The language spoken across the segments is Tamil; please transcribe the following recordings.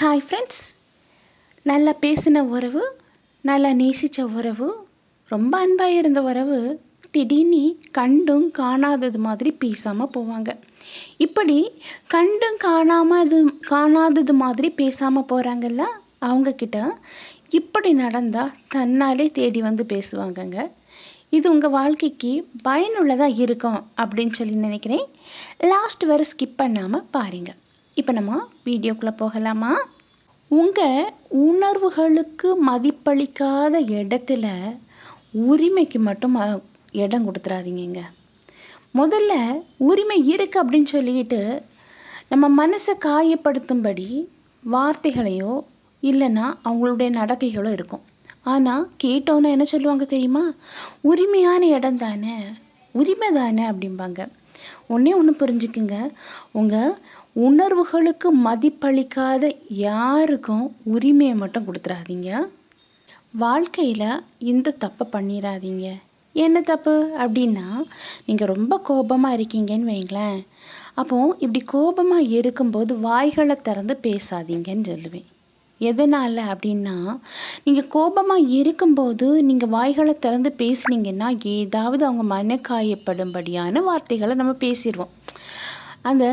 ஹாய் ஃப்ரெண்ட்ஸ் நல்லா பேசின உறவு நல்லா நேசித்த உறவு ரொம்ப அன்பாக இருந்த உறவு திடீர்னு கண்டும் காணாதது மாதிரி பேசாமல் போவாங்க. இப்படி கண்டும் காணாமல் காணாதது மாதிரி பேசாமல் போகிறாங்கல்ல அவங்கக்கிட்ட இப்படி நடந்தால் தன்னாலே தேடி வந்து பேசுவாங்கங்க. இது உங்கள் வாழ்க்கைக்கு பயனுள்ளதாக இருக்கும் அப்படின்னு சொல்லி நினைக்கிறேன். லாஸ்ட் வரை ஸ்கிப் பண்ணாமல் பாருங்கள் இப்போ நம்ம வீடியோக்குள்ளே போகலாமா? உங்கள் உணர்வுகளுக்கு மதிப்பளிக்காத இடத்துல உரிமைக்கு மட்டும் இடம் கொடுத்துறாதீங்க முதல்ல உரிமை இருக்குது அப்படின்னு சொல்லிட்டு நம்ம மனசை காயப்படுத்தும்படி வார்த்தைகளையோ இல்லைன்னா அவங்களுடைய நடக்கைகளோ இருக்கும். ஆனால் கேட்டோன்னே என்ன சொல்லுவாங்க தெரியுமா? உரிமையான இடம் தானே உரிமை தானே அப்படிம்பாங்க. ஒன்றே ஒன்று புரிஞ்சுக்குங்க. உங்கள் உணர்வுகளுக்கு மதிப்பளிக்காத யாருக்கும் உரிமையை மட்டும் கொடுத்துடாதீங்க வாழ்க்கையில் இந்த தப்பை பண்ணிடாதீங்க என்ன தப்பு? அப்படின்னா நீங்கள் ரொம்ப கோபமாக இருக்கீங்கன்னு வைங்களேன். அப்போது இப்படி கோபமாக இருக்கும்போது வாய்களை திறந்து பேசாதீங்கன்னு சொல்லுவேன். எதனால் அப்படின்னா நீங்கள் கோபமாக இருக்கும்போது நீங்கள் வாய்களை திறந்து பேசுனீங்கன்னா ஏதாவது அவங்க மன காயப்படும்படியான வார்த்தைகளை நம்ம பேசிடுவோம் அந்த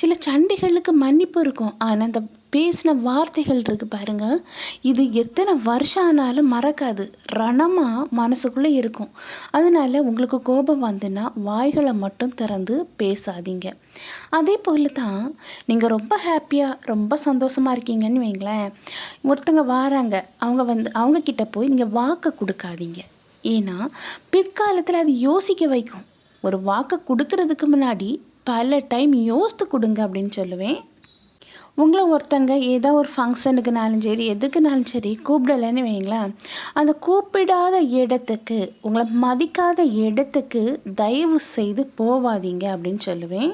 சில சண்டைகளுக்கு மன்னிப்பு இருக்கும். ஆனால் அந்த பேசின வார்த்தைகள் இருக்குது பாருங்கள் இது எத்தனை வருஷம் ஆனாலும் மறக்காது. ரணமாக மனசுக்குள்ளே இருக்கும். அதனால் உங்களுக்கு கோபம் வந்துன்னா வாய்களை மட்டும் திறந்து பேசாதீங்க. அதே போல் தான் நீங்கள் ரொம்ப ஹாப்பியாக ரொம்ப சந்தோஷமாக இருக்கீங்கன்னு வைங்களேன். ஒருத்தங்க வாராங்க. அவங்க வந்து அவங்கக்கிட்ட போய் நீங்கள் வாக்கை கொடுக்காதீங்க. ஏன்னா பிற்காலத்தில் அது யோசிக்க வைக்கும். ஒரு வாக்கை கொடுக்கறதுக்கு முன்னாடி பல டைம் யோசித்து கொடுங்க அப்படின்னு சொல்லுவேன். உங்களை ஒருத்தங்க ஏதோ ஒரு ஃபங்க்ஷனுக்குனாலும் சரி எதுக்குனாலும் சரி கூப்பிடலைன்னு வைங்களேன். அந்த கூப்பிடாத இடத்துக்கு உங்களை மதிக்காத இடத்துக்கு தயவு செய்து போவாதீங்க அப்படின்னு சொல்லுவேன்.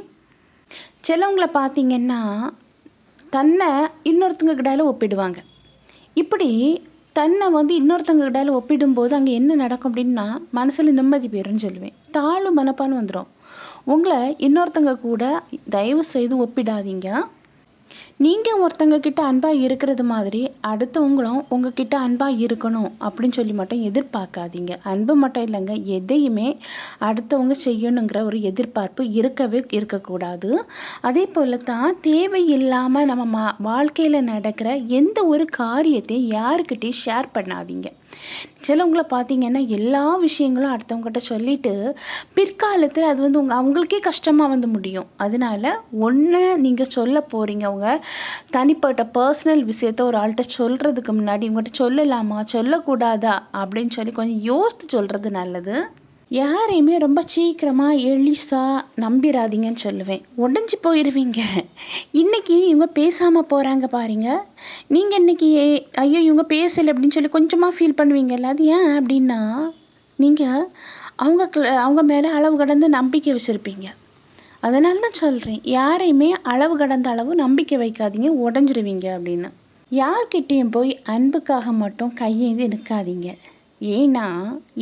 சிலவங்களை பார்த்தீங்கன்னா தன்னை இன்னொருத்தங்க கிட்டால ஒப்பிடுவாங்க. இப்படி தன்னை வந்து இன்னொருத்தங்க கிட்டால ஒப்பிடும்போது அங்கே என்ன நடக்கும் அப்படின்னா மனசில் நிம்மதி பேருன்னு சொல்லுவேன். தாழ்வு மனப்பான்னு வந்துடும் உங்களை இன்னொருத்தங்க கூட தயவு செய்து ஒப்பிடாதீங்க. நீங்கள் ஒருத்தங்க கிட்ட அன்பாக இருக்கிறது மாதிரி அடுத்தவங்களும் உங்ககிட்ட அன்பாக இருக்கணும் அப்படின்னு சொல்லி மட்டும் எதிர்பார்க்காதீங்க. அன்பு மட்டும் இல்லைங்க எதையுமே அடுத்தவங்க செய்யணுங்கிற ஒரு எதிர்பார்ப்பு இருக்கவே இருக்கக்கூடாது. அதே போல் தான் தேவையில்லாமல் நம்ம மா வாழ்க்கையில் நடக்கிற எந்த ஒரு காரியத்தையும் யாருக்கிட்டையும் ஷேர் பண்ணாதீங்க. சிலவங்களை பார்த்தீங்கன்னா எல்லா விஷயங்களும் அடுத்தவங்ககிட்ட சொல்லிவிட்டு பிற்காலத்தில் அது வந்து உங்கள் அவங்களுக்கே கஷ்டமாக வந்து முடியும். அதனால ஒன்று நீங்கள் சொல்ல போகிறீங்க அவங்க தனிப்பட்ட பர்சனல் விஷயத்த ஒரு ஆள்கிட்ட சொல்கிறதுக்கு முன்னாடி உங்கள்கிட்ட சொல்லலாமா? சொல்லக்கூடாதா? அப்படின்னு சொல்லி கொஞ்சம் யோசித்து சொல்கிறது நல்லது. யாரையுமே ரொம்ப சீக்கிரமாக எளிசாக நம்பிடாதீங்கன்னு சொல்லுவேன். உடஞ்சி போயிடுவீங்க இன்றைக்கி இவங்க பேசாமல் போகிறாங்க பாருங்க. நீங்கள் இன்றைக்கி ஐயோ இவங்க பேசலை அப்படின்னு சொல்லி கொஞ்சமாக ஃபீல் பண்ணுவீங்கல்ல அது ஏன் அப்படின்னா நீங்கள் அவங்க அவங்க மேலே அளவு கடந்து நம்பிக்கை வச்சுருப்பீங்க. அதனால தான் சொல்கிறேன் யாரையுமே அளவு கடந்த அளவு நம்பிக்கை வைக்காதீங்க உடஞ்சிருவீங்க அப்படின்னு. யார்கிட்டேயும் போய் அன்புக்காக மட்டும் கையேந்தி நிற்காதீங்க ஏன்னா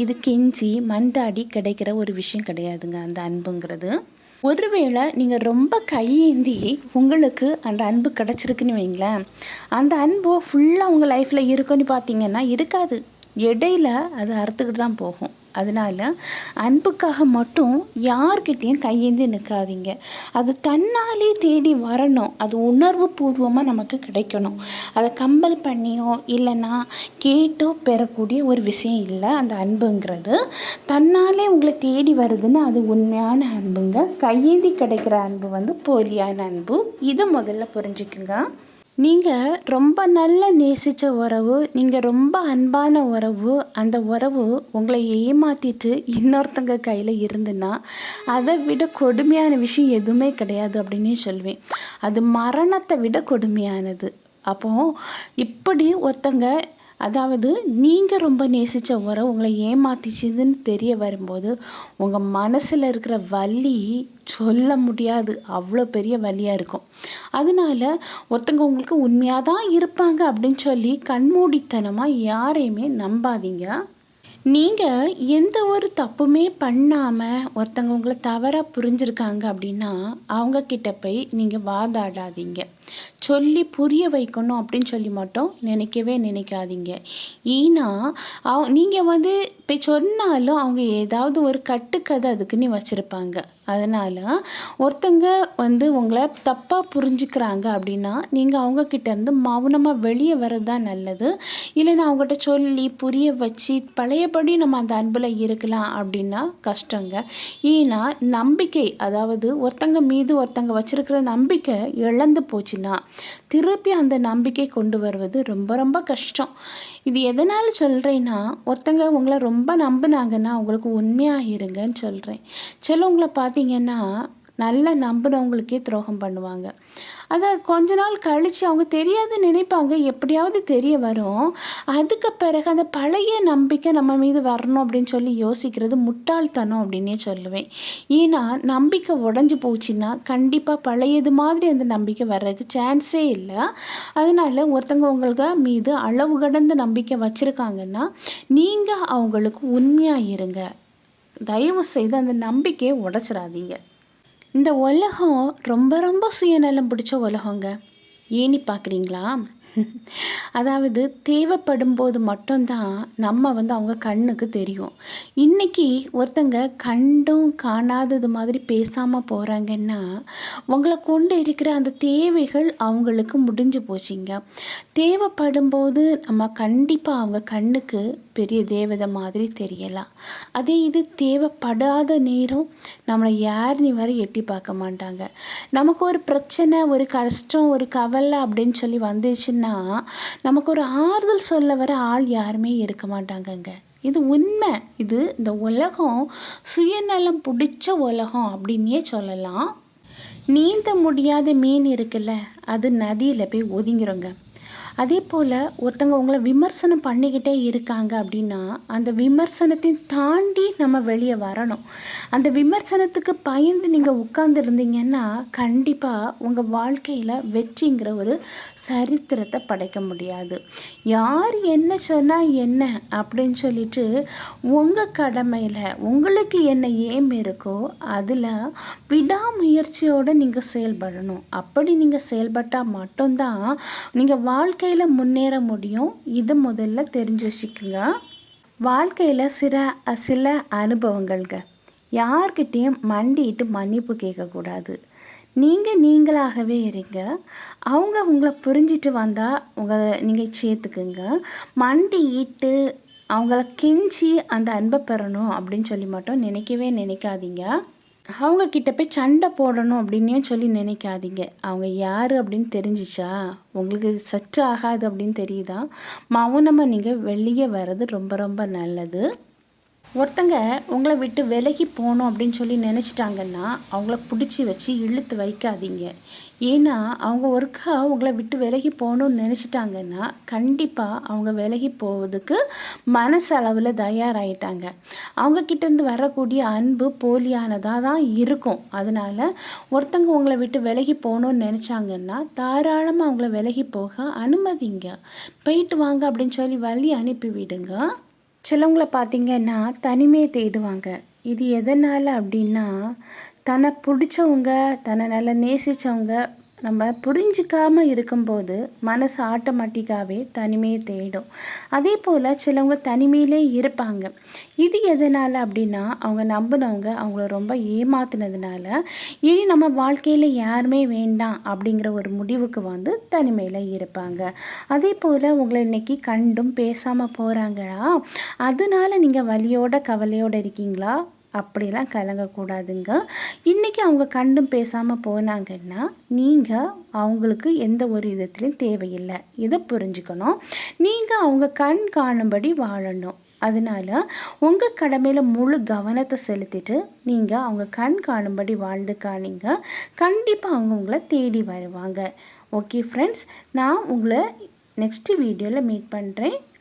இது கெஞ்சி மந்தாடி கிடைக்கிற ஒரு விஷயம் கிடையாதுங்க அந்த அன்புங்கிறது. ஒருவேளை நீங்கள் ரொம்ப கையேந்தி உங்களுக்கு அந்த அன்பு கிடச்சிருக்குன்னு வைங்களேன் அந்த அன்பு ஃபுல்லாக உங்கள் லைஃப்பில் இருக்குன்னு பார்த்தீங்கன்னா இருக்காது. இடையில அது அறுத்துக்கிட்டு தான் போகும். அதனால் அன்புக்காக மட்டும் யார்கிட்டேயும் கையேந்தி நிற்காதீங்க அது தன்னாலே தேடி வரணும். அது உணர்வு பூர்வமாக நமக்கு கிடைக்கணும். அதை கம்பல் பண்ணியோ இல்லைன்னா கேட்டோ பெறக்கூடிய ஒரு விஷயம் இல்லை. அந்த அன்புங்கிறது தன்னாலே உங்களை தேடி வருதுன்னு அது உண்மையான அன்புங்க. கையேந்தி கிடைக்கிற அன்பு வந்து போலியான அன்பு. இதை முதல்ல புரிஞ்சுக்குங்க. நீங்கள் ரொம்ப நல்ல நேசித்த உறவு நீங்கள் ரொம்ப அன்பான உறவு அந்த உறவு உங்களை ஏமாற்றிட்டு இன்னொருத்தங்க கையில் இருந்துன்னா அதை விட கொடுமையான விஷயம் எதுவுமே கிடையாது அப்படின்னே சொல்வேன். அது மரணத்தை விட கொடுமையானது. அப்போது இப்படி ஒருத்தங்க அதாவது நீங்கள் ரொம்ப நேசித்த உரம் உங்களை ஏமாத்திச்சுதுன்னு தெரிய வரும்போது உங்கள் மனசில் இருக்கிற வலி சொல்ல முடியாது. அவ்வளோ பெரிய வலியாக இருக்கும். அதனால ஒருத்தங்க உங்களுக்கு உண்மையாக தான் இருப்பாங்க அப்படின்னு சொல்லி கண்மூடித்தனமாக யாரையுமே நம்பாதீங்க. நீங்கள் எந்த ஒரு தப்புமே பண்ணாமல் ஒருத்தங்க உங்களை தவறாக புரிஞ்சிருக்காங்க அப்படின்னா அவங்கக்கிட்ட போய் நீங்கள் வாதாடாதீங்க. சொல்லி புரிய வைக்கணும் அப்படின்னு சொல்லி மட்டும் நினைக்கவே நினைக்காதீங்க. ஏன்னா அவ நீங்கள் வந்து இப்போ சொன்னாலும் அவங்க ஏதாவது ஒரு கட்டுக்கதை அதுக்குன்னு வச்சுருப்பாங்க. அதனால் ஒருத்தங்க வந்து உங்களை தப்பாக புரிஞ்சுக்கிறாங்க அப்படின்னா நீங்கள் அவங்கக்கிட்ட இருந்து மௌனமாக வெளியே வர்றது தான் நல்லது. இல்லைன்னா அவங்ககிட்ட சொல்லி புரிய வச்சு பழையபடி நம்ம அந்த அன்பில் இருக்கலாம் அப்படின்னா கஷ்டங்க. ஏன்னா நம்பிக்கை அதாவது ஒருத்தங்க மீது ஒருத்தங்க வச்சுருக்கிற நம்பிக்கை இழந்து போச்சுன்னா திருப்பி அந்த நம்பிக்கை கொண்டு வருவது ரொம்ப ரொம்ப கஷ்டம். இது எதனால் சொல்கிறேன்னா ஒருத்தங்க உங்களை ரொம்ப நம்பினாங்கன்னா அவங்களுக்கு உண்மையாக இருங்கன்னு சொல்கிறேன் சிலவங்கள பார்த்தீங்கன்னா நல்லா நம்பினவங்களுக்கே துரோகம் பண்ணுவாங்க. அதை கொஞ்ச நாள் கழித்து அவங்க தெரியாது நினைப்பாங்க. எப்படியாவது தெரிய வரும். அதுக்கு பிறகு அந்த பழைய நம்பிக்கை நம்ம மீது வரணும் அப்படின்னு சொல்லி யோசிக்கிறது முட்டாள்தனம் அப்படின்னே சொல்லுவேன். ஏன்னா நம்பிக்கை உடஞ்சி போச்சுன்னா கண்டிப்பாக பழையது மாதிரி அந்த நம்பிக்கை வர்றதுக்கு சான்ஸே இல்லை. அதனால் ஒருத்தங்க உங்களுக்கு மீது அளவு கடந்த நம்பிக்கை வச்சுருக்காங்கன்னா நீங்கள் அவங்களுக்கு உண்மையாக இருங்க. தயவு செய்து அந்த நம்பிக்கையை உடச்சிடாதீங்க. இந்த உலகம் ரொம்ப ரொம்ப சுயநலம் பிடிச்ச உலகங்க. ஏனி பார்க்குறீங்களா? அதாவது தேவைப்படும் போது மட்டும்தான் நம்ம வந்து அவங்க கண்ணுக்கு தெரியும். இன்றைக்கி ஒருத்தங்க கண்டும் காணாதது மாதிரி பேசாமல் போகிறாங்கன்னா உங்களை கொண்டு இருக்கிற அந்த தேவைகள் அவங்களுக்கு முடிஞ்சு போச்சுங்க. தேவைப்படும் போது நம்ம கண்டிப்பாக அவங்க கண்ணுக்கு பெரிய தேவதை மாதிரி தெரியலாம். அதே இது தேவைப்படாத நேரம் நம்மளை யாருன்னு வர எட்டி பார்க்க மாட்டாங்க. நமக்கு ஒரு பிரச்சனை ஒரு கஷ்டம் ஒரு கவலை அப்படின்னு சொல்லி வந்துச்சு வந்துச்சுன்னா நமக்கு ஒரு ஆறுதல் சொல்ல வர ஆள் யாருமே இருக்க மாட்டாங்கங்க. இது உண்மை. இது இந்த உலகம் சுயநலம் பிடிச்ச உலகம் அப்படின்னே சொல்லலாம். நீந்த முடியாத மீன் இருக்குல்ல அது நதியில் போய் ஒதுங்கிருங்க. அதே போல் ஒருத்தங்க உங்களை விமர்சனம் பண்ணிக்கிட்டே இருக்காங்க அப்படின்னா அந்த விமர்சனத்தையும் தாண்டி நம்ம வெளியே வரணும். அந்த விமர்சனத்துக்கு பயந்து நீங்கள் உட்கார்ந்துருந்தீங்கன்னா கண்டிப்பாக உங்கள் வாழ்க்கையில் வெற்றிங்கிற ஒரு சரித்திரத்தை படைக்க முடியாது. யார் என்ன சொன்னால் என்ன அப்படின்னு சொல்லிட்டு உங்கள் கடமையில் உங்களுக்கு என்ன ஏம் இருக்கோ அதில் விடாமுயற்சியோடு நீங்கள் செயல்படணும். அப்படி நீங்கள் செயல்பட்டால் மட்டும்தான் நீங்கள் வாழ்க்கை வாழ்க்கையில் முன்னேற முடியும். இது முதல்ல தெரிஞ்சு வச்சுக்கோங்க வாழ்க்கையில் சில சில அனுபவங்கள்ங்க. யார்கிட்டேயும் மண்டிட்டு மன்னிப்பு கேட்கக்கூடாது. நீங்கள் நீங்களாகவே இருங்க. அவங்க உங்களை புரிஞ்சிட்டு வந்தால் உங்களை நீங்கள் சேர்த்துக்குங்க. மண்டிட்டு அவங்கள கெஞ்சி அந்த அன்பை பெறணும் அப்படின்னு சொல்லி மட்டும் நினைக்கவே நினைக்காதீங்க. அவங்க கிட்ட போய் சண்டை போடணும் அப்படின்னே சொல்லி நினைக்காதீங்க. அவங்க யார் அப்படின்னு தெரிஞ்சிச்சா? உங்களுக்கு சற்று ஆகாது அப்படின்னு தெரியுதா? மௌனமாக நீங்கள் வெளியே வர்றது ரொம்ப ரொம்ப நல்லது. ஒருத்தங்க உங்களை விட்டு விலகி போகணும் அப்படின்னு சொல்லி நினச்சிட்டாங்கன்னா அவங்கள பிடிச்சி வச்சு இழுத்து வைக்காதீங்க. ஏன்னா அவங்க ஒருக்கா உங்களை விட்டு விலகி போகணும்னு நினச்சிட்டாங்கன்னா கண்டிப்பாக அவங்க விலகி போவதுக்கு மனசளவில் தயாராகிட்டாங்க அவங்கக்கிட்டேருந்து வரக்கூடிய அன்பு போலியானதாக தான் இருக்கும். அதனால் ஒருத்தங்க உங்களை விட்டு விலகி போகணும்னு நினச்சாங்கன்னா தாராளமாக அவங்கள விலகி போக அனுமதிங்க. போயிட்டு வாங்க அப்படின்னு சொல்லி வழி அனுப்பி விடுங்க. சிலவங்களை பார்த்தீங்கன்னா தனிமையை தேடுவாங்க. இது எதனால் அப்படின்னா தன்னை பிடிச்சவங்க தன்னை நல்லா நேசித்தவங்க நம்ம புரிஞ்சிக்காமல் இருக்கும்போது மனசு ஆட்டோமேட்டிக்காகவே தனிமையை தேடும். அதே போல் சிலவங்க தனிமையிலே இருப்பாங்க. இது எதனால் அப்படின்னா அவங்க நம்பினவங்க அவங்கள ரொம்ப ஏமாத்தினதுனால இனி நம்ம வாழ்க்கையில் யாருமே வேண்டாம் அப்படிங்கிற ஒரு முடிவுக்கு வந்து தனிமையில் இருப்பாங்க. அதே போல் உங்களை இன்றைக்கி கண்டும் பேசாமல் போகிறாங்களா அதனால நீங்கள் வலியோட கவலையோடு இருக்கீங்களா? அப்படிலாம் கலங்கக்கூடாதுங்க. இன்றைக்கி அவங்க கண்டும் பேசாமல் போனாங்கன்னா நீங்கள் அவங்களுக்கு எந்த ஒரு விதத்துலையும் தேவையில்லை. இதை புரிஞ்சுக்கணும். நீங்கள் அவங்க கண் காணும்படி வாழணும். அதனால் உங்கள் கடமையில் முழு கவனத்தை செலுத்திட்டு நீங்கள் அவங்க கண் காணும்படி வாழ்ந்து காணிங்க கண்டிப்பாக அவங்க உங்களை தேடி வருவாங்க. ஓகே ஃப்ரெண்ட்ஸ் நான் உங்களை நெக்ஸ்ட்டு வீடியோவில் மீட் பண்ணுறேன்